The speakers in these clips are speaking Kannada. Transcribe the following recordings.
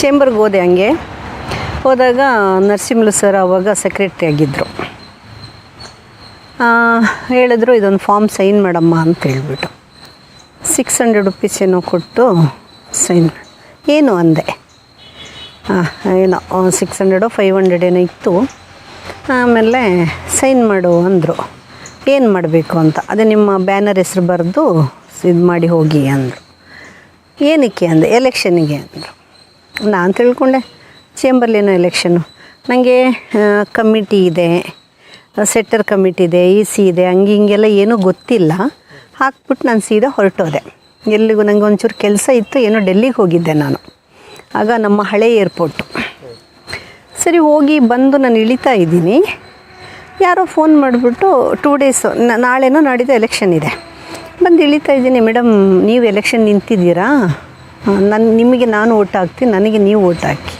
ಚೇಂಬರ್ಗೆ ಹೋದೆ ಹಂಗೆ. ಹೋದಾಗ ನರಸಿಂಹಲು ಸರ್ ಅವಾಗ ಸೆಕ್ರೆಟ್ರಿ ಆಗಿದ್ದರು ಹೇಳಿದ್ರು ಇದೊಂದು ಫಾರ್ಮ್ ಸೈನ್ ಮಾಡಮ್ಮ ಅಂತ ಹೇಳ್ಬಿಟ್ಟು. ಸಿಕ್ಸ್ ಹಂಡ್ರೆಡ್ ರುಪೀಸ್ ಏನೋ ಕೊಟ್ಟು ಸೈನ್ ಏನು ಅಂದೆ? ಏನೋ ಸಿಕ್ಸ್ ಹಂಡ್ರೆಡೋ ಫೈವ್ ಹಂಡ್ರೆಡ್ ಏನೋ ಇತ್ತು. ಆಮೇಲೆ ಸೈನ್ ಮಾಡು ಅಂದರು. ಏನು ಮಾಡಬೇಕು ಅಂತ? ಅದೇ ನಿಮ್ಮ ಬ್ಯಾನರ್ ಹೆಸ್ರು ಬರೆದು ಇದು ಮಾಡಿ ಹೋಗಿ ಅಂದರು. ಏನಕ್ಕೆ ಅಂದೆ? ಎಲೆಕ್ಷನಿಗೆ ಅಂದರು. ನಾನು ತಿಳ್ಕೊಂಡೆ. ಚೇಂಬರ್ಲೇನೋ ಎಲೆಕ್ಷನ್ನು ನನಗೆ ಕಮಿಟಿ ಇದೆ ಸೆಟ್ಟರ್ ಕಮಿಟಿ ಇದೆ ಇ ಸಿ ಇದೆ, ಹಂಗೆ ಹಿಂಗೆಲ್ಲ ಏನೂ ಗೊತ್ತಿಲ್ಲ. ಹಾಕ್ಬಿಟ್ಟು ನಾನು ಸೀದಾ ಹೊರಟೋದೆ. ಎಲ್ಲಿಗೂ ನನಗೆ ಒಂಚೂರು ಕೆಲಸ ಇತ್ತು, ಏನೋ ಡೆಲ್ಲಿಗೆ ಹೋಗಿದ್ದೆ ನಾನು. ಆಗ ನಮ್ಮ ಹಳೆ ಏರ್ಪೋರ್ಟು ಸರಿ, ಹೋಗಿ ಬಂದು ನಾನು ಇಳಿತಾ ಇದ್ದೀನಿ. ಯಾರೋ ಫೋನ್ ಮಾಡಿಬಿಟ್ಟು ಟೂ ಡೇಸು ನಾಳೆನೋ ನಾಡಿದ್ದು ಎಲೆಕ್ಷನ್ ಇದೆ. ಬಂದು ಇಳಿತಾ ಇದ್ದೀನಿ, ಮೇಡಮ್, ನೀವು ಎಲೆಕ್ಷನ್ ನಿಂತಿದ್ದೀರಾ? ನನ್ನ ನಿಮಗೆ ನಾನು ಓಟ್ ಹಾಕ್ತೀನಿ ನನಗೆ ನೀವು ಓಟ್ ಹಾಕಿ.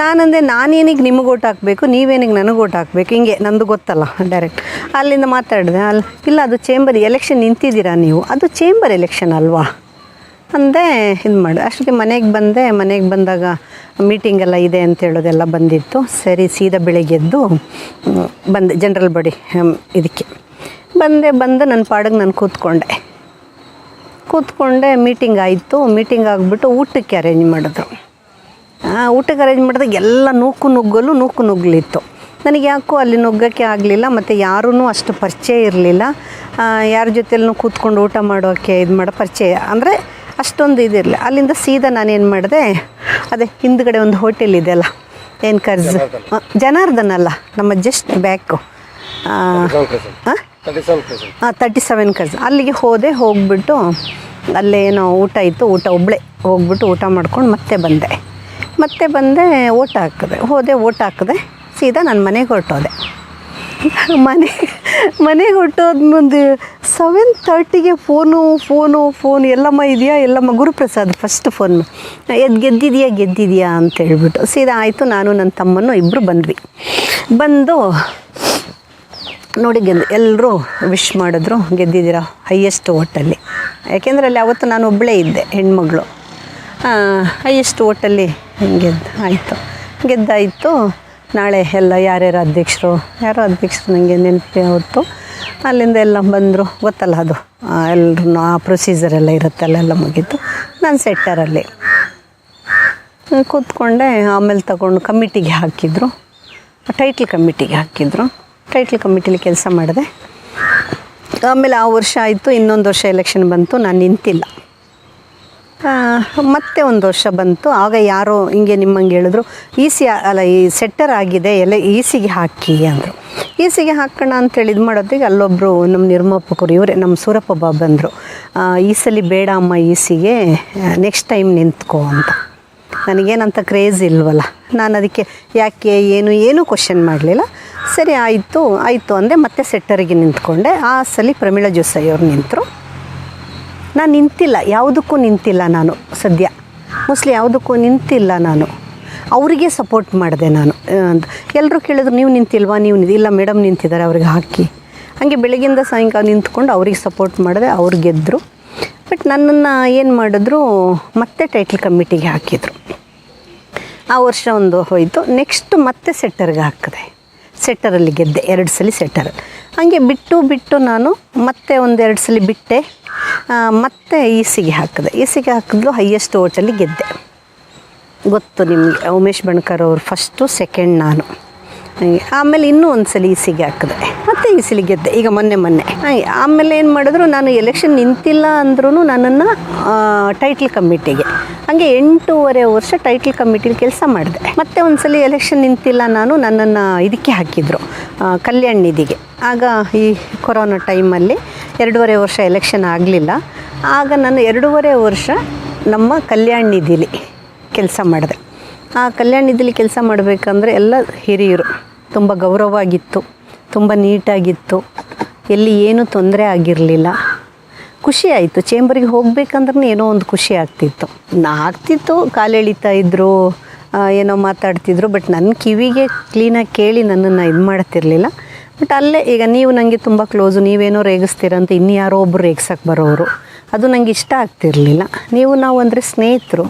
ನಾನಂದೆ ನಾನೇನಿಗೆ ನಿಮಗೆ ಓಟ್ ಹಾಕಬೇಕು, ನೀವೇನಿಗೆ ನನಗೆ ಓಟ್ ಹಾಕಬೇಕು, ಹಿಂಗೆ ನಂದು ಗೊತ್ತಲ್ಲ ಡೈರೆಕ್ಟ್ ಅಲ್ಲಿಂದ ಮಾತಾಡಿದೆ ಅಲ್ಲಿ ಇಲ್ಲ, ಅದು ಚೇಂಬರ್ ಎಲೆಕ್ಷನ್ ನಿಂತಿದ್ದೀರಾ ನೀವು? ಅದು ಚೇಂಬರ್ ಎಲೆಕ್ಷನ್ ಅಲ್ವಾ? ಅಂದೆ ಇದು ಮಾಡಿದೆ. ಅಷ್ಟಕ್ಕೆ ಮನೆಗೆ ಬಂದೆ, ಮನೆಗೆ ಬಂದಾಗ ಮೀಟಿಂಗ್ ಎಲ್ಲ ಇದೆ ಅಂತ ಹೇಳೋದೆಲ್ಲ ಬಂದಿತ್ತು. ಸರಿ, ಸೀದಾ ಬೆಳಿಗ್ಗೆ ಎದ್ದು ಬಂದೆ ಜನರಲ್ ಬಾಡಿ ಇದಕ್ಕೆ. ಬಂದೆ, ಬಂದು ನನ್ನ ಪಾಡಿಗೆ ನಾನು ಕೂತ್ಕೊಂಡೆ. ಕೂತ್ಕೊಂಡೆ ಮೀಟಿಂಗ್ ಆಯಿತು. ಮೀಟಿಂಗ್ ಆಗಿಬಿಟ್ಟು ಊಟಕ್ಕೆ ಅರೇಂಜ್ ಮಾಡಿದ್ರು. ಊಟಕ್ಕೆ ಅರೇಂಜ್ ಮಾಡಿದಾಗ ಎಲ್ಲ ನೂಕು ನುಗ್ಗಲು ನೂಕು ನುಗ್ಗಲಿತ್ತು. ನನಗೆ ಯಾಕೋ ಅಲ್ಲಿ ನುಗ್ಗಕ್ಕೆ ಆಗಲಿಲ್ಲ ಮತ್ತು ಯಾರೂ ಅಷ್ಟು ಪರಿಚಯ ಇರಲಿಲ್ಲ. ಯಾರ ಜೊತೆಲೂ ಕೂತ್ಕೊಂಡು ಊಟ ಮಾಡೋಕ್ಕೆ ಇದು ಮಾಡೋ ಪರಿಚಯ. ಅಂದರೆ ಅಷ್ಟೊಂದು ಇದಿರಲಿಲ್ಲ ಅಲ್ಲಿಂದ ಸೀದಾ ನಾನೇನು ಮಾಡಿದೆ ಅದೇ ಹಿಂದ್ಗಡೆ ಒಂದು ಹೋಟೆಲ್ ಇದೆಯಲ್ಲ ಏನು ಕರ್ಜ್? ಜನಾರ್ದನಲ್ಲ ಜನಾರ್ದನ್ ಅಲ್ಲ ನಮ್ಮ ಜಸ್ಟ್ ಬ್ಯಾಕು ಹಾಂ ತರ್ಟಿ ಸೆವೆನ್ ಕರ್ಸ್ ಅಲ್ಲಿಗೆ ಹೋದೆ, ಹೋಗ್ಬಿಟ್ಟು ಅಲ್ಲೇನೋ ಊಟ ಇತ್ತು, ಊಟ ಒಬ್ಬಳೇ ಹೋಗ್ಬಿಟ್ಟು ಊಟ ಮಾಡ್ಕೊಂಡು ಮತ್ತೆ ಬಂದೆ. ಮತ್ತೆ ಬಂದೆ, ಓಟ್ ಹಾಕಿದೆ. ಹೋದೆ, ಓಟ್ ಹಾಕಿದೆ. ಸೀದಾ ನನ್ನ ಮನೆಗೆ ಹೊರಟೋದೆ. ಮನೆ, ಮನೆಗೆ ಹೊರಟೋದ್ ಮುಂದೆ ಸೆವೆನ್ ತರ್ಟಿಗೆ ಫೋನು ಫೋನು ಫೋನ್ ಎಲ್ಲಮ್ಮ ಇದೆಯಾ, ಎಲ್ಲಮ್ಮ? ಗುರುಪ್ರಸಾದ್ ಫಸ್ಟ್ ಫೋನ್ ಎದ್ದು ಗೆದ್ದಿದೆಯಾ ಗೆದ್ದಿದೆಯಾ ಅಂತ ಹೇಳ್ಬಿಟ್ಟು ಸೀದಾ ಆಯಿತು, ನಾನು ನನ್ನ ತಮ್ಮನ್ನು ಇಬ್ಬರು ಬಂದ್ವಿ. ಬಂದು ನೋಡಿ ಗೆದ್ದು ಎಲ್ಲರೂ ವಿಶ್ ಮಾಡಿದ್ರು ಗೆದ್ದಿದ್ದೀರಾ ಹೈಯೆಸ್ಟ್ ಓಟಲ್ಲಿ ಯಾಕೆಂದರೆ ಅಲ್ಲಿ ಅವತ್ತು ನಾನು ಒಬ್ಬಳೇ ಇದ್ದೆ, ಹೆಣ್ಮಗಳು. ಹೈಯೆಸ್ಟ್ ಓಟಲ್ಲಿ ಗೆದ್ದು ಆಯಿತು. ಗೆದ್ದಾಯಿತು. ನಾಳೆ ಎಲ್ಲ ಯಾರ್ಯಾರು ಅಧ್ಯಕ್ಷರು, ಯಾರೋ ಅಧ್ಯಕ್ಷರು ನನಗೆ ನೆನಪಿ ಅವತ್ತು. ಅಲ್ಲಿಂದ ಎಲ್ಲ ಬಂದರು, ಗೊತ್ತಲ್ಲ ಅದು. ಎಲ್ಲರೂ ಆ ಪ್ರೊಸೀಜರ್ ಎಲ್ಲ ಇರುತ್ತೆ, ಅಲ್ಲೆಲ್ಲ ಮುಗೀತು. ನಾನು ಸೆಟ್ಟರಲ್ಲಿ ಕೂತ್ಕೊಂಡೆ, ಆಮೇಲೆ ತಗೊಂಡು ಕಮಿಟಿಗೆ ಹಾಕಿದ್ರು. ಟೈಟ್ಲ್ ಕಮಿಟಿಗೆ ಹಾಕಿದ್ರು. ಟೈಟ್ಲ್ ಕಮಿಟಿಲಿ ಕೆಲಸ ಮಾಡಿದೆ. ಆಮೇಲೆ ಆ ವರ್ಷ ಆಯಿತು, ಇನ್ನೊಂದು ವರ್ಷ ಎಲೆಕ್ಷನ್ ಬಂತು, ನಾನು ನಿಂತಿಲ್ಲ. ಮತ್ತೆ ಒಂದು ವರ್ಷ ಬಂತು. ಆಗ ಯಾರೋ ಹಿಂಗೆ ನಿಮ್ಮಂಗೆ ಹೇಳಿದ್ರು ಇ ಸಿ ಅಲ್ಲ, ಈ ಸೆಟ್ಟರ್ ಆಗಿದೆ, ಎಲ್ಲ ಇ ಸಿಗೆ ಹಾಕಿ, ಅಂದರು. ಇ ಸಿಗೆ ಹಾಕೋಣ ಅಂತೇಳಿ ಇದು ಮಾಡೋದಿಗೆ ಅಲ್ಲೊಬ್ಬರು ನಮ್ಮ ನಿರ್ಮಾಪಕರು, ಇವರೇ ನಮ್ಮ ಸೂರಪ್ಪ ಬಾಬು ಬಂದರು. ಈ ಸಲ ಬೇಡ ಅಮ್ಮ ಇ ಸಿಗೆ ನೆಕ್ಸ್ಟ್ ಟೈಮ್ ನಿಂತ್ಕೋ ಅಂತ. ನನಗೇನಂತ ಕ್ರೇಜ್ ಇಲ್ವಲ್ಲ. ನಾನು ಅದಕ್ಕೆ ಯಾಕೆ, ಏನು, ಏನೂ ಕ್ವಶನ್ ಮಾಡಲಿಲ್ಲ. ಸರಿ, ಆಯಿತು ಆಯಿತು ಅಂದರೆ ಮತ್ತೆ ಸೆಟ್ಟರಿಗೆ ನಿಂತ್ಕೊಂಡೆ. ಆ ಸಲ ಪ್ರಮೀಳಾ ಜೋಸೈ ಅವ್ರು ನಿಂತರು. ನಾನು ನಿಂತಿಲ್ಲ, ಯಾವುದಕ್ಕೂ ನಿಂತಿಲ್ಲ ನಾನು ಸದ್ಯ. ಮೋಸ್ಟ್ಲಿ ಯಾವುದಕ್ಕೂ ನಿಂತಿಲ್ಲ ನಾನು. ಅವರಿಗೆ ಸಪೋರ್ಟ್ ಮಾಡಿದೆ ನಾನು. ಎಲ್ಲರೂ ಕೇಳಿದ್ರು, ನೀವು ನಿಂತಿಲ್ವಾ? ನೀವು ಇಲ್ಲ ಮೇಡಮ್ ನಿಂತಿದ್ದಾರೆ, ಅವ್ರಿಗೆ ಹಾಕಿ. ಹಾಗೆ ಬೆಳಗ್ಗಿಂದ ಸಾಯಂಕಾಲ ನಿಂತ್ಕೊಂಡು ಅವ್ರಿಗೆ ಸಪೋರ್ಟ್ ಮಾಡಿದೆ, ಅವ್ರು ಗೆದ್ದರು ಬಟ್ ನನ್ನನ್ನು ಏನು ಮಾಡಿದ್ರು, ಮತ್ತೆ ಟೈಟ್ಲ್ ಕಮಿಟಿಗೆ ಹಾಕಿದರು. ಆ ವರ್ಷ ಒಂದು ಹೋಯಿತು ನೆಕ್ಸ್ಟ್ ಮತ್ತೆ ಸೆಟ್ಟರ್ಗೆ ಹಾಕಿದೆ. ಸೆಟ್ಟರಲ್ಲಿ ಗೆದ್ದೆ, ಎರಡು ಸಲ ಸೆಟ್ಟರ್ ಹಾಗೆ ಬಿಟ್ಟು ಬಿಟ್ಟು ನಾನು ಮತ್ತೆ ಒಂದೆರಡು ಸಲ ಬಿಟ್ಟೆ. ಮತ್ತೆ ಈಸಿಗೆ ಹಾಕಿದೆ. ಈಸಿಗೆ ಹಾಕಿದ್ಲು ಹೈಯೆಸ್ಟ್ ಓಟಲ್ಲಿ ಗೆದ್ದೆ. ಗೊತ್ತು ನಿಮಗೆ, ಉಮೇಶ್ ಬಣ್ಕರ್ ಅವರು ಫಸ್ಟು ಸೆಕೆಂಡ್ ನಾನು. ಆಮೇಲೆ ಇನ್ನೂ ಒಂದು ಸಲ ಹಾಕಿದೆ. ಮತ್ತೆ ಸಲ ಗೆದ್ದೆ. ಈಗ ಮೊನ್ನೆ ಮೊನ್ನೆ. ಆಮೇಲೆ ಏನು ಮಾಡಿದ್ರು, ನಾನು ಎಲೆಕ್ಷನ್ ನಿಂತಿಲ್ಲ ಅಂದ್ರೂ ನನ್ನನ್ನು ಟೈಟ್ಲ್ ಕಮಿಟಿಗೆ ಹಂಗೆ ಎಂಟೂವರೆ ವರ್ಷ ಟೈಟ್ಲ್ ಕಮಿಟಿಲಿ ಕೆಲಸ ಮಾಡಿದೆ. ಮತ್ತೆ ಒಂದು ಸಲ ಎಲೆಕ್ಷನ್ ನಿಂತಿಲ್ಲ ನಾನು ನನ್ನನ್ನು ಇದಕ್ಕೆ ಹಾಕಿದ್ರು ಕಲ್ಯಾಣ ನಿಧಿಗೆ. ಆಗ ಈ ಕೊರೋನಾ ಟೈಮಲ್ಲಿ ಎರಡೂವರೆ ವರ್ಷ ಎಲೆಕ್ಷನ್ ಆಗಲಿಲ್ಲ. ಆಗ ನಾನು ಎರಡೂವರೆ ವರ್ಷ ನಮ್ಮ ಕಲ್ಯಾಣ ನಿಧಿಲಿ ಕೆಲಸ ಮಾಡಿದೆ. ಆ ಕಲ್ಯಾಣ ನಿಧಿಲಿ ಕೆಲಸ ಮಾಡಬೇಕಂದ್ರೆ ಎಲ್ಲ ಹಿರಿಯರು ತುಂಬ ಗೌರವವಾಗಿತ್ತು, ತುಂಬ ನೀಟಾಗಿತ್ತು. ಎಲ್ಲಿ ಏನೂ ತೊಂದರೆ ಆಗಿರಲಿಲ್ಲ. ಖುಷಿ ಆಯಿತು. ಚೇಂಬರಿಗೆ ಹೋಗ್ಬೇಕಂದ್ರೆ ಏನೋ ಒಂದು ಖುಷಿ ಆಗ್ತಿತ್ತು. ಆಗ್ತಿತ್ತು, ಕಾಲು ಎಳಿತಾ ಇದ್ರು ಏನೋ ಮಾತಾಡ್ತಿದ್ರು, ಬಟ್ ನನ್ನ ಕಿವಿಗೆ ಕ್ಲೀನಾಗಿ ಕೇಳಿ ನನ್ನನ್ನು ಇದು ಮಾಡ್ತಿರ್ಲಿಲ್ಲ. ಬಟ್ ಅಲ್ಲೇ ಈಗ ನೀವು ನನಗೆ ತುಂಬ ಕ್ಲೋಸು ನೀವೇನೋ ರೇಗಿಸ್ತೀರಂತ ಇನ್ನು ಯಾರೋ ಒಬ್ಬರು ರೇಗ್ಸಕ್ಕೆ ಬರೋರು ಅದು ನನಗೆ ಇಷ್ಟ ಆಗ್ತಿರಲಿಲ್ಲ. ನೀವು ನಾವು ಅಂದರೆ ಸ್ನೇಹಿತರು.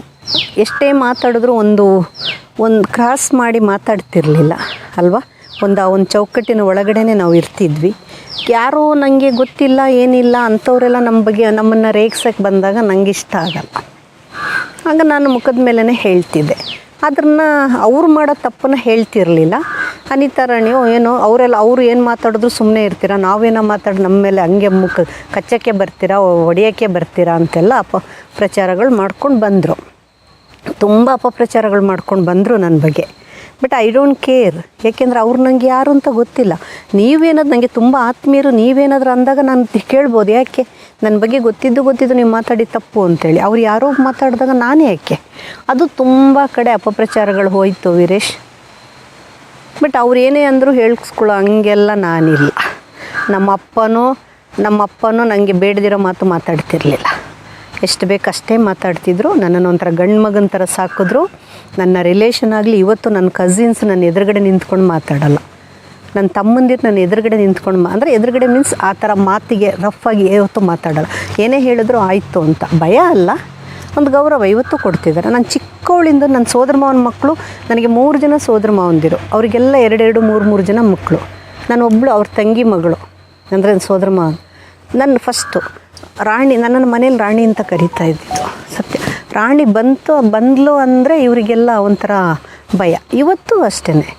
ಎಷ್ಟೇ ಮಾತಾಡಿದ್ರೂ ಒಂದು ಒಂದು ಕ್ರಾಸ್ ಮಾಡಿ ಮಾತಾಡ್ತಿರಲಿಲ್ಲ, ಅಲ್ವಾ? ಒಂದು ಒಂದು ಚೌಕಟ್ಟಿನ ಒಳಗಡೆನೇ ನಾವು ಇರ್ತಿದ್ವಿ. ಯಾರೋ ನನಗೆ ಗೊತ್ತಿಲ್ಲ, ಏನಿಲ್ಲ ಅಂಥವರೆಲ್ಲ ನಮ್ಮ ಬಗ್ಗೆ ನಮ್ಮನ್ನು ರೇಗ್ಸಕ್ಕೆ ಬಂದಾಗ ನಂಗೆ ಇಷ್ಟ ಆಗಲ್ಲ. ಆಗ ನಾನು ಮುಖದ ಮೇಲೇ ಹೇಳ್ತಿದ್ದೆ. ಅದನ್ನು ಅವ್ರು ಮಾಡೋ ತಪ್ಪನ್ನು ಹೇಳ್ತಿರಲಿಲ್ಲ. ಅನಿತಾ ರಾಣಿಯೋ ಏನೋ, ಅವರೆಲ್ಲ, ಅವರು ಏನು ಮಾತಾಡಿದ್ರು ಸುಮ್ಮನೆ ಇರ್ತೀರಾ? ನಾವೇನೋ ಮಾತಾಡಿ ನಮ್ಮ ಮೇಲೆ ಹಂಗೆ ಮುಖ ಕಚ್ಚಕ್ಕೆ ಬರ್ತೀರಾ ಒಡೆಯೋಕ್ಕೆ ಬರ್ತೀರಾ ಅಂತೆಲ್ಲ ಪ್ರಚಾರಗಳು ಮಾಡ್ಕೊಂಡು ಬಂದರು. ತುಂಬ ಅಪಪ್ರಚಾರಗಳು ಮಾಡ್ಕೊಂಡು ಬಂದರು ನನ್ನ ಬಗ್ಗೆ. ಬಟ್ ಐ ಡೋಂಟ್ ಕೇರ್ ಯಾಕೆಂದ್ರೆ ಅವ್ರು ನನಗೆ ಯಾರು ಅಂತ ಗೊತ್ತಿಲ್ಲ. ನೀವೇನಾದ್ರು ನನಗೆ ತುಂಬ ಆತ್ಮೀಯರು, ನೀವೇನಾದರೂ ಅಂದಾಗ ನಾನು ಕೇಳ್ಬೋದು. ಯಾಕೆ? ನನ್ನ ಬಗ್ಗೆ ಗೊತ್ತಿದ್ದು ಗೊತ್ತಿದ್ದು ನೀವು ಮಾತಾಡಿ ತಪ್ಪು ಅಂತೇಳಿ. ಅವ್ರು ಯಾರೋ ಮಾತಾಡಿದಾಗ ನಾನೇ ಯಾಕೆ? ಅದು ತುಂಬ ಕಡೆ ಅಪಪ್ರಚಾರಗಳು ಹೋಯಿತು ವೀರೇಶ್. ಬಟ್ ಅವ್ರು ಏನೇ ಅಂದರೂ ಹೇಳ್ಕೊಳ್ಳೋ ಹಂಗೆಲ್ಲ ನಾನಿಲ್ಲ. ನಮ್ಮ ಅಪ್ಪನೂ ನಮ್ಮ ಅಪ್ಪನೂ ನನಗೆ ಬೇಡದಿರೋ ಮಾತು ಮಾತಾಡ್ತಿರ್ಲಿಲ್ಲ. ಎಷ್ಟು ಅಷ್ಟೇ ಮಾತಾಡ್ತಿದ್ರು. ನನ್ನನ್ನು ಒಂಥರ ಗಂಡು ಮಗನ ಥರ ಸಾಕಿದ್ರು. ನನ್ನ ರಿಲೇಷನ್ ಆಗಲಿ ಇವತ್ತು ನನ್ನ ಕಸಿನ್ಸ್ ನನ್ನ ಎದುರುಗಡೆ ನಿಂತ್ಕೊಂಡು ಮಾತಾಡಲ್ಲ. ನನ್ನ ತಮ್ಮಂದಿರು ನನ್ನ ಎದುರುಗಡೆ ನಿಂತ್ಕೊಂಡು ಮಾ, ಅಂದರೆ ಎದುರುಗಡೆ ಮೀನ್ಸ್ ಆ ಥರ ಮಾತಿಗೆ ರಫಾಗಿ ಇವತ್ತು ಮಾತಾಡಲ್ಲ. ಏನೇ ಹೇಳಿದ್ರು ಆಯಿತು ಅಂತ. ಭಯ ಅಲ್ಲ. ಒಂದು ಗೌರವ ಇವತ್ತು ಕೊಡ್ತಿದ್ದಾರೆ ನಾನು ಚಿಕ್ಕವಳಿಂದ ನನ್ನ ಸೋದರ ಮಾವನ ಮಕ್ಕಳು ನನಗೆ ಮೂರು ಜನ ಸೋದರ ಮಾವಂದಿರು. ಅವರಿಗೆಲ್ಲ ಎರಡೆರಡು, ಮೂರು ಮೂರು ಜನ ಮಕ್ಕಳು ನಾನು ಒಬ್ಬಳು ಅವ್ರ ತಂಗಿ ಮಗಳು. ಅಂದರೆ ನನ್ನ ಸೋದರ ಮಾವನ. ನನ್ನ ಫಸ್ಟು ರಾಣಿ, ನನ್ನನ್ನು ಮನೇಲಿ ರಾಣಿ ಅಂತ ಕರೀತಾ ಇದ್ದಿತ್ತು ಸತ್ಯ. ರಾಣಿ ಬಂತು, ಬಂದ್ಲು ಅಂದರೆ ಇವರಿಗೆಲ್ಲ ಒಂಥರ ಭಯ. ಇವತ್ತು ಅಷ್ಟೇ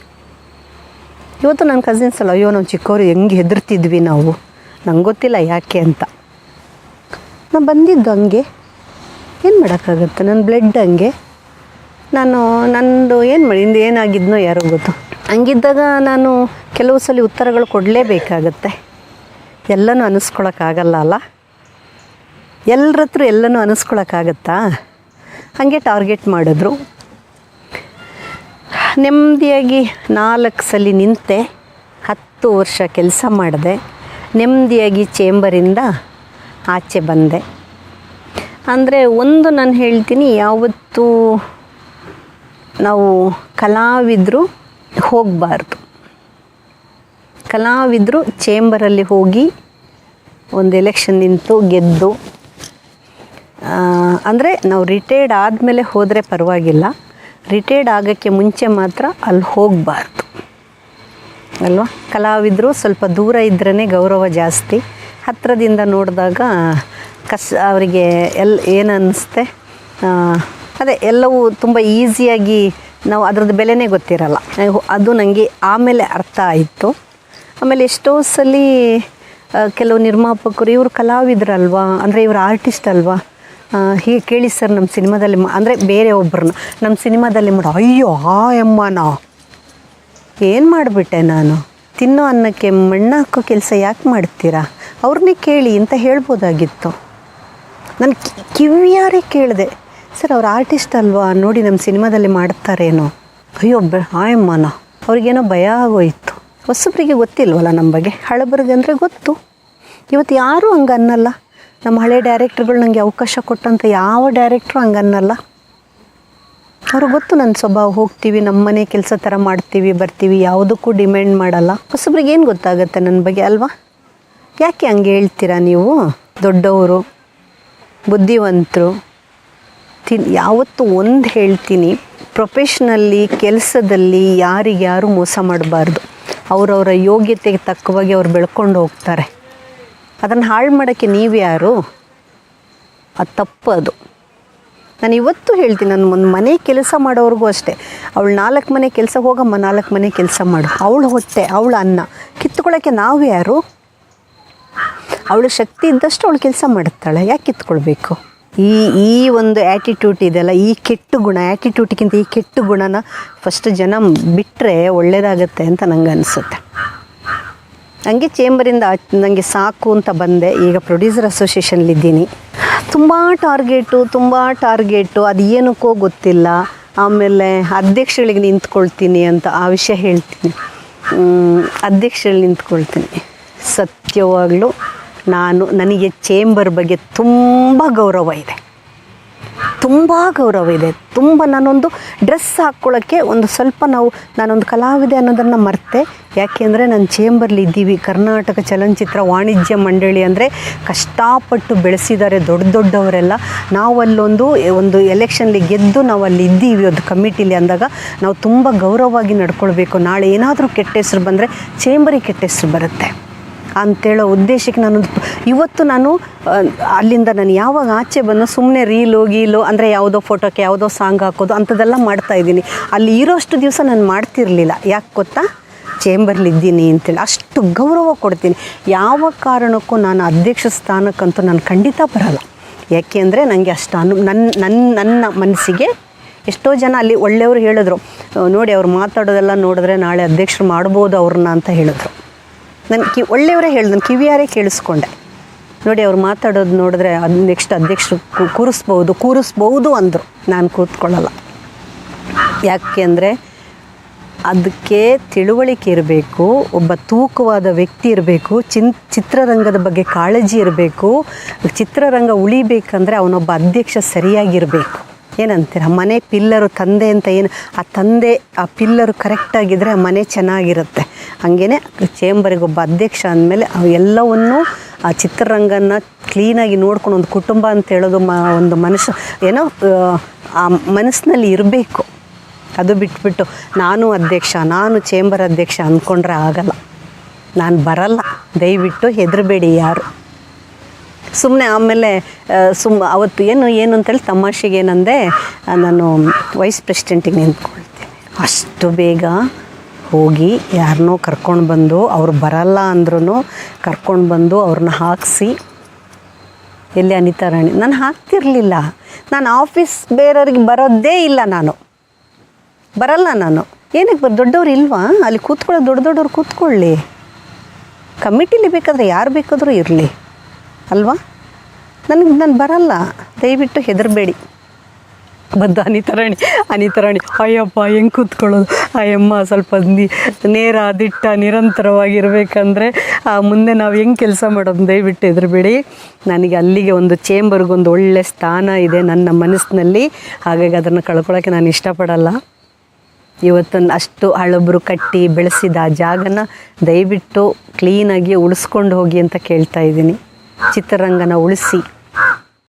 ಇವತ್ತು ನನ್ನ ಕಸಿನ್ಸ್ ಅಲ್ಲ, ಅಯ್ಯೋ ನಾವು ಚಿಕ್ಕವರು ಹೆಂಗೆ ಹೆದರ್ತಿದ್ವಿ ನಾವು? ನಂಗೆ ಗೊತ್ತಿಲ್ಲ ಯಾಕೆ ಅಂತ. ನಾನು ಬಂದಿದ್ದು ಹಂಗೆ. ಏನು ಮಾಡೋಕ್ಕಾಗತ್ತೆ? ನನ್ನ ಬ್ಲಡ್ ಹಂಗೆ. ನಾನು, ನಂದು ಏನು ಮಾಡಿ, ಇಂದು ಏನಾಗಿದ್ನೋ ಯಾರೋ ಗೊತ್ತು. ಹಂಗಿದ್ದಾಗ ನಾನು ಕೆಲವು ಸಲ ಉತ್ತರಗಳು ಕೊಡಲೇಬೇಕಾಗತ್ತೆ. ಎಲ್ಲನೂ ಅನ್ನಿಸ್ಕೊಳಕ್ಕಾಗಲ್ಲ ಅಲ್ಲ? ಎಲ್ಲರ ಹತ್ರ ಎಲ್ಲನೂ ಅನಿಸ್ಕೊಳಕ್ಕಾಗತ್ತಾ? ಹಾಗೆ ಟಾರ್ಗೆಟ್ ಮಾಡಿದ್ರು. ನೆಮ್ಮದಿಯಾಗಿ ನಾಲ್ಕು ಸಲ ನಿಂತೆ ಹತ್ತು ವರ್ಷ ಕೆಲಸ ಮಾಡಿದೆ. ನೆಮ್ಮದಿಯಾಗಿ ಚೇಂಬರಿಂದ ಆಚೆ ಬಂದೆ. ಅಂದರೆ ಒಂದು ನಾನು ಹೇಳ್ತೀನಿ, ಯಾವತ್ತೂ ನಾವು ಕಲಾವಿದರು ಹೋಗಬಾರ್ದು. ಕಲಾವಿದರು ಚೇಂಬರಲ್ಲಿ ಹೋಗಿ ಒಂದು ಎಲೆಕ್ಷನ್ ನಿಂತು ಗೆದ್ದು ಅಂದರೆ ನಾವು ರಿಟೈರ್ಡ್ ಆದಮೇಲೆ ಹೋದರೆ ಪರವಾಗಿಲ್ಲ. ರಿಟೈರ್ಡ್ ಆಗೋಕ್ಕೆ ಮುಂಚೆ ಮಾತ್ರ ಅಲ್ಲಿ ಹೋಗಬಾರ್ದು. ಅಲ್ವಾ? ಕಲಾವಿದರು ಸ್ವಲ್ಪ ದೂರ ಇದ್ರೇ ಗೌರವ ಜಾಸ್ತಿ. ಹತ್ತಿರದಿಂದ ನೋಡಿದಾಗ ಕಸ್ ಅವರಿಗೆ ಎಲ್ ಏನು ಅನ್ನಿಸ್ತೆ ಆ, ಅದೇ ಎಲ್ಲವೂ ತುಂಬ ಈಸಿಯಾಗಿ ನಾವು ಅದ್ರದ್ದು ಬೆಲೆನೇ ಗೊತ್ತಿರಲ್ಲ. ಅದು ನನಗೆ ಆಮೇಲೆ ಅರ್ಥ ಆಯಿತು. ಆಮೇಲೆ ಎಷ್ಟೋ ಸಲ ಕೆಲವು ನಿರ್ಮಾಪಕರು ಇವರು ಕಲಾವಿದರಲ್ವಾ? ಅಂದರೆ ಇವರು ಆರ್ಟಿಸ್ಟ್ ಅಲ್ವಾ? ಹೀಗೆ ಕೇಳಿ ಸರ್ ನಮ್ಮ ಸಿನಿಮಾದಲ್ಲಿ ಅಂದರೆ ಬೇರೆ ಒಬ್ಬರನ್ನ ನಮ್ಮ ಸಿನಿಮಾದಲ್ಲಿ ಮಾಡೋ, ಅಯ್ಯೋ, ಆ ಏನು ಮಾಡಿಬಿಟ್ಟೆ ನಾನು? ತಿನ್ನೋ ಅನ್ನಕ್ಕೆ ಮಣ್ಣು ಹಾಕೋ ಕೆಲಸ ಯಾಕೆ ಮಾಡ್ತೀರಾ? ಅವ್ರನ್ನೇ ಕೇಳಿ ಅಂತ ಹೇಳ್ಬೋದಾಗಿತ್ತು. ನಾನು ಕಿವಿಯಾರೇ ಕೇಳಿದೆ ಸರ್ ಅವ್ರು ಆರ್ಟಿಸ್ಟ್ ಅಲ್ವಾ? ನೋಡಿ ನಮ್ಮ ಸಿನಿಮಾದಲ್ಲಿ ಮಾಡ್ತಾರೇನೋ. ಅಯ್ಯೋ, ಬ ಆಯಮ್ಮನ ಅವ್ರಿಗೇನೋ ಭಯ ಆಗೋಯ್ತು. ಹೊಸಬ್ರಿಗೆ ಗೊತ್ತಿಲ್ವಲ್ಲ ನಮ್ಮ ಬಗ್ಗೆ? ಹಳಬರಿಗೆ ಅಂದರೆ ಗೊತ್ತು. ಇವತ್ತು ಯಾರೂ ಹಂಗೆ ಅನ್ನಲ್ಲ ನಮ್ಮ ಹಳೆ ಡೈರೆಕ್ಟ್ರ್ಗಳು ನನಗೆ ಅವಕಾಶ ಕೊಟ್ಟಂಥ ಯಾವ ಡೈರೆಕ್ಟ್ರು ಹಂಗನ್ನಲ್ಲ. ಅವ್ರಿಗೆ ಗೊತ್ತು ನನ್ನ ಸ್ವಭಾವ, ಹೋಗ್ತೀವಿ, ನಮ್ಮ ಮನೆ ಕೆಲಸ ಥರ ಮಾಡ್ತೀವಿ, ಬರ್ತೀವಿ, ಯಾವುದಕ್ಕೂ ಡಿಮ್ಯಾಂಡ್ ಮಾಡಲ್ಲ. ಹೊಸಬ್ರಿಗೆ ಏನು ಗೊತ್ತಾಗುತ್ತೆ ನನ್ನ ಬಗ್ಗೆ ಅಲ್ವಾ? ಯಾಕೆ ಹಂಗೆ ಹೇಳ್ತೀರಾ ನೀವು? ದೊಡ್ಡವರು, ಬುದ್ಧಿವಂತರು ತಿನ್ ಯಾವತ್ತು ಒಂದು ಹೇಳ್ತೀನಿ ಪ್ರೊಫೆಷ್ನಲ್ಲಿ ಕೆಲಸದಲ್ಲಿ ಯಾರಿಗ್ಯಾರು ಮೋಸ ಮಾಡಬಾರ್ದು. ಅವರವರ ಯೋಗ್ಯತೆಗೆ ತಕ್ಕವಾಗಿ ಅವ್ರು ಬೆಳ್ಕೊಂಡು ಹೋಗ್ತಾರೆ. ಅದನ್ನು ಹಾಳು ಮಾಡೋಕ್ಕೆ ನೀವು ಯಾರು? ಅದು ತಪ್ಪು ಅದು. ನಾನು ಇವತ್ತು ಹೇಳ್ತೀನಿ, ನಾನು ಒಂದು ಮನೆ ಕೆಲಸ ಮಾಡೋವ್ರಿಗೂ ಅಷ್ಟೇ. ಅವಳು ನಾಲ್ಕು ಮನೆ ಕೆಲಸ ಹೋಗಮ್ಮ ನಾಲ್ಕು ಮನೆ ಕೆಲಸ ಮಾಡು. ಅವಳು ಹೊಟ್ಟೆ, ಅವಳು ಅನ್ನ. ಕಿತ್ಕೊಳ್ಳೋಕ್ಕೆ ನಾವು ಯಾರು? ಅವಳು ಶಕ್ತಿ ಇದ್ದಷ್ಟು ಅವಳು ಕೆಲಸ ಮಾಡುತ್ತಾಳೆ. ಯಾಕೆ ಕಿತ್ಕೊಳ್ಬೇಕು? ಈ ಈ ಒಂದು ಆ್ಯಟಿಟ್ಯೂಡ್ ಇದೆಲ್ಲ ಈ ಕೆಟ್ಟು ಗುಣ ಆ್ಯಟಿಟ್ಯೂಡ್ಗಿಂತ ಈ ಕೆಟ್ಟು ಗುಣನ ಫಸ್ಟ್ ಜನ ಬಿಟ್ಟರೆ ಒಳ್ಳೆಯದಾಗತ್ತೆ ಅಂತ ನನಗೆ ಅನಿಸುತ್ತೆ. ಹಂಗೆ ಚೇಂಬರಿಂದ ನನಗೆ ಸಾಕು ಅಂತ ಬಂದೆ. ಈಗ ಪ್ರೊಡ್ಯೂಸರ್ ಅಸೋಸಿಯೇಷನ್ಲಿದ್ದೀನಿ ತುಂಬ ಟಾರ್ಗೆಟು ತುಂಬ ಟಾರ್ಗೆಟು ಅದು ಏನಕ್ಕೋ ಗೊತ್ತಿಲ್ಲ. ಆಮೇಲೆ ಅಧ್ಯಕ್ಷಗಳಿಗೆ ನಿಂತ್ಕೊಳ್ತೀನಿ ಅಂತ ಆ ವಿಷಯ ಹೇಳ್ತೀನಿ. ಅಧ್ಯಕ್ಷರಲ್ಲಿ ನಿಂತ್ಕೊಳ್ತೀನಿ. ಸತ್ಯವಾಗಲೂ ನಾನು, ನನಗೆ ಚೇಂಬರ್ ಬಗ್ಗೆ ತುಂಬ ಗೌರವ ಇದೆ. ತುಂಬ ಗೌರವ ಇದೆ. ತುಂಬ ನಾನೊಂದು ಡ್ರೆಸ್ ಹಾಕ್ಕೊಳ್ಳೋಕ್ಕೆ ಒಂದು ಸ್ವಲ್ಪ ನಾವು, ನಾನೊಂದು ಕಲಾವಿದೆ ಅನ್ನೋದನ್ನು ಮರ್ತೆ. ಯಾಕೆಂದರೆ ನಾನು ಚೇಂಬರ್ಲಿ ಇದ್ದೀವಿ. ಕರ್ನಾಟಕ ಚಲನಚಿತ್ರ ವಾಣಿಜ್ಯ ಮಂಡಳಿ ಅಂದರೆ ಕಷ್ಟಪಟ್ಟು ಬೆಳೆಸಿದ್ದಾರೆ ದೊಡ್ಡ ದೊಡ್ಡವರೆಲ್ಲ. ನಾವು ಅಲ್ಲೊಂದು ಒಂದು ಎಲೆಕ್ಷನ್ಲಿ ಗೆದ್ದು ನಾವು ಅಲ್ಲಿ ಇದ್ದೀವಿ ಒಂದು ಕಮಿಟಿಲಿ ಅಂದಾಗ ನಾವು ತುಂಬ ಗೌರವವಾಗಿ ನಡ್ಕೊಳ್ಬೇಕು. ನಾಳೆ ಏನಾದರೂ ಕೆಟ್ಟ ಹೆಸರು ಬಂದರೆ ಚೇಂಬರಿಗೆ ಕೆಟ್ಟ ಹೆಸರು ಬರುತ್ತೆ. ಅಂತೇಳೋ ಉದ್ದೇಶಕ್ಕೆ ನಾನು ಇವತ್ತು ನಾನು ಅಲ್ಲಿಂದ ನಾನು ಯಾವಾಗ ಆಚೆ ಬಂದು ಸುಮ್ಮನೆ ರೀಲು, ಗೀಲು, ಅಂದರೆ ಯಾವುದೋ ಫೋಟೋಕ್ಕೆ ಯಾವುದೋ ಸಾಂಗ್ ಹಾಕೋದು ಅಂಥದ್ದೆಲ್ಲ ಮಾಡ್ತಾ ಇದ್ದೀನಿ. ಅಲ್ಲಿ ಇರೋಷ್ಟು ದಿವಸ ನಾನು ಮಾಡ್ತಿರಲಿಲ್ಲ. ಯಾಕೆ ಗೊತ್ತಾ? ಚೇಂಬರ್ಲಿ ಇದ್ದೀನಿ ಅಂತೇಳಿ. ಅಷ್ಟು ಗೌರವ ಕೊಡ್ತೀನಿ. ಯಾವ ಕಾರಣಕ್ಕೂ ನಾನು ಅಧ್ಯಕ್ಷ ಸ್ಥಾನಕ್ಕಂತೂ ನಾನು ಖಂಡಿತ ಬರಲ್ಲ. ಯಾಕೆ ಅಂದರೆ ನನಗೆ ಅಷ್ಟು ಅನು ನನ್ನ ನನ್ನ ನನ್ನ ಮನಸ್ಸಿಗೆ ಎಷ್ಟೋ ಜನ ಅಲ್ಲಿ ಒಳ್ಳೆಯವರು ಹೇಳಿದ್ರು. ನೋಡಿ ಅವ್ರು ಮಾತಾಡೋದೆಲ್ಲ ನೋಡಿದ್ರೆ ನಾಳೆ ಅಧ್ಯಕ್ಷರು ಮಾಡ್ಬೋದು ಅವ್ರನ್ನ ಅಂತ ಹೇಳಿದ್ರು. ನನ್ನ ಕಿ, ಒಳ್ಳೆಯವರೇ ಹೇಳಿ ನನ್ನ ಕಿವಿಯಾರೇ ಕೇಳಿಸ್ಕೊಂಡೆ. ನೋಡಿ, ಅವ್ರು ಮಾತಾಡೋದು ನೋಡಿದ್ರೆ ಅದು ನೆಕ್ಸ್ಟ್ ಅಧ್ಯಕ್ಷರು ಕೂರಿಸ್ಬೋದು ಕೂರಿಸ್ಬೋದು ಅಂದರು. ನಾನು ಕೂತ್ಕೊಳ್ಳಲ್ಲ. ಯಾಕೆ ಅಂದರೆ ಅದಕ್ಕೆ ತಿಳುವಳಿಕೆ ಇರಬೇಕು, ಒಬ್ಬ ತೂಕವಾದ ವ್ಯಕ್ತಿ ಇರಬೇಕು, ಚಿನ್, ಚಿತ್ರರಂಗದ ಬಗ್ಗೆ ಕಾಳಜಿ ಇರಬೇಕು, ಚಿತ್ರರಂಗ ಉಳಿಬೇಕಂದ್ರೆ ಅವನೊಬ್ಬ ಅಧ್ಯಕ್ಷ ಸರಿಯಾಗಿರಬೇಕು. ಏನಂತೀರ? ಮನೆ ಪಿಲ್ಲರು ತಂದೆ ಅಂತ ಏನು? ಆ ತಂದೆ, ಆ ಪಿಲ್ಲರು ಕರೆಕ್ಟಾಗಿದ್ದರೆ ಆ ಮನೆ ಚೆನ್ನಾಗಿರುತ್ತೆ. ಹಾಗೇ ಚೇಂಬರಿಗೆ ಒಬ್ಬ ಅಧ್ಯಕ್ಷ ಅಂದಮೇಲೆ ಎಲ್ಲವನ್ನೂ ಆ ಚಿತ್ರರಂಗನ ಕ್ಲೀನಾಗಿ ನೋಡ್ಕೊಂಡು ಒಂದು ಕುಟುಂಬ ಅಂತ ಹೇಳೋದು ಮ, ಒಂದು ಮನಸ್ಸು, ಏನೋ, ಆ ಮನಸ್ಸಿನಲ್ಲಿ ಇರಬೇಕು. ಅದು ಬಿಟ್ಬಿಟ್ಟು ನಾನು ಅಧ್ಯಕ್ಷ, ನಾನು ಚೇಂಬರ್ ಅಧ್ಯಕ್ಷ ಅಂದ್ಕೊಂಡ್ರೆ ಆಗಲ್ಲ. ನಾನು ಬರಲ್ಲ. ದಯವಿಟ್ಟು ಹೆದರಬೇಡಿ ಯಾರು. ಸುಮ್ಮನೆ ಆಮೇಲೆ ಸುಮ್, ಅವತ್ತು ಏನು ಏನು ಅಂತೇಳಿ ತಮಾಷೆಗೆ ಏನಂದೆ ನಾನು ವೈಸ್ ಪ್ರೆಸಿಡೆಂಟಿಗೆ ನಿಂತ್ಕೊಳ್ತೀನಿ. ಅಷ್ಟು ಬೇಗ ಹೋಗಿ ಯಾರನ್ನೋ ಕರ್ಕೊಂಡು ಬಂದು, ಅವ್ರು ಬರಲ್ಲ ಅಂದ್ರೂ ಕರ್ಕೊಂಡು ಬಂದು ಅವ್ರನ್ನ ಹಾಕಿಸಿ, ಎಲ್ಲಿ ಅನಿತಾ ರಾಣಿ? ನಾನು ಹಾಕ್ತಿರ್ಲಿಲ್ಲ. ನಾನು ಆಫೀಸ್ ಬೇರೆಯವ್ರಿಗೆ ಬರೋದೇ ಇಲ್ಲ ನಾನು. ಬರಲ್ಲ ನಾನು. ಏನಕ್ಕೆ ಬರ್ ದೊಡ್ಡವ್ರು ಇಲ್ವಾ? ಅಲ್ಲಿ ಕೂತ್ಕೊಳ್ಳೋ, ದೊಡ್ಡ ದೊಡ್ಡವ್ರು ಕೂತ್ಕೊಳ್ಳಿ. ಕಮಿಟಿಲಿ ಬೇಕಾದರೆ ಯಾರು ಬೇಕಾದರೂ ಇರಲಿ. ಅಲ್ವಾ? ನನಗೆ ನಾನು ಬರಲ್ಲ. ದಯವಿಟ್ಟು ಹೆದರಬೇಡಿ. ಬಂದು ಅನಿತರಾಣಿ ಅನಿತರಾಣಿ ಅಯ್ಯಪ್ಪ ಹೆಂಗೆ ಕೂತ್ಕೊಳ್ಳೋದು? ಅಯ್ಯಮ್ಮ ಸ್ವಲ್ಪ ನೇರ ದಿಟ್ಟ ನಿರಂತರವಾಗಿರಬೇಕಂದ್ರೆ ಆ, ಮುಂದೆ ನಾವು ಹೆಂಗೆ ಕೆಲಸ ಮಾಡೋದು ದಯವಿಟ್ಟು ಹೆದರಬೇಡಿ. ನನಗೆ ಅಲ್ಲಿಗೆ ಒಂದು ಚೇಂಬರ್ಗೊಂದು ಒಳ್ಳೆ ಸ್ಥಾನ ಇದೆ ನನ್ನ ಮನಸ್ಸಿನಲ್ಲಿ. ಹಾಗಾಗಿ ಅದನ್ನು ಕಳ್ಕೊಳ್ಳೋಕ್ಕೆ ನಾನು ಇಷ್ಟಪಡಲ್ಲ. ಇವತ್ತನ್ನು ಅಷ್ಟು ಹಳಬರು ಕಟ್ಟಿ ಬೆಳೆಸಿದ ಆ ಜಾಗನ ದಯವಿಟ್ಟು ಕ್ಲೀನಾಗಿ ಉಳಿಸ್ಕೊಂಡು ಹೋಗಿ ಅಂತ ಕೇಳ್ತಾ ಇದ್ದೀನಿ. ಚಿತ್ರರಂಗನ ಉಳಿಸಿ.